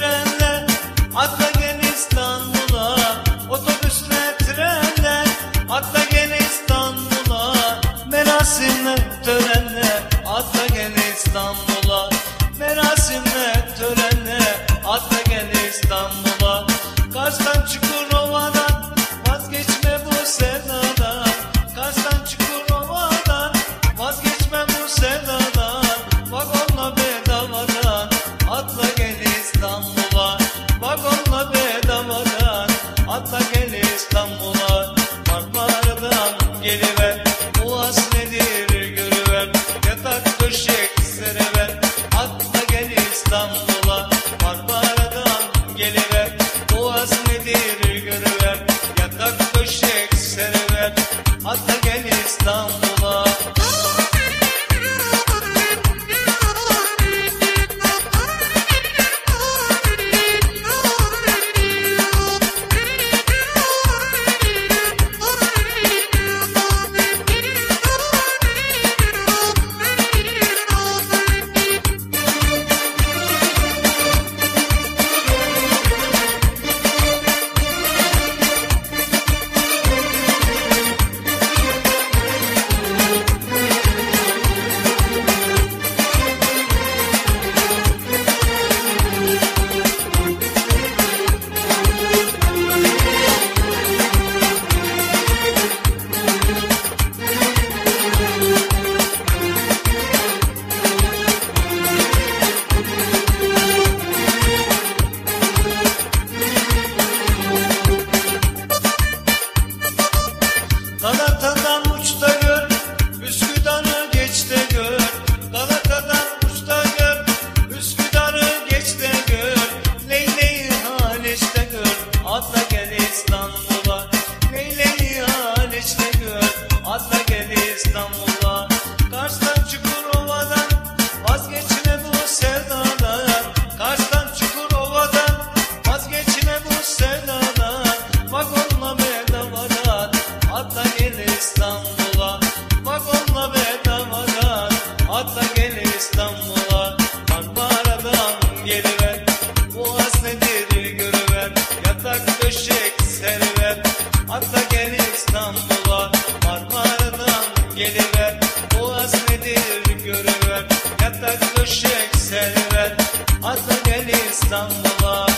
trenle Atla gel İstanbul'a Otobüsle trenle Atla gel İstanbul'a Merasimle tören gidir görüver Yatak döşek seriver Ata gel İstanbul geçti döşek seriver Atla gel İstanbul'a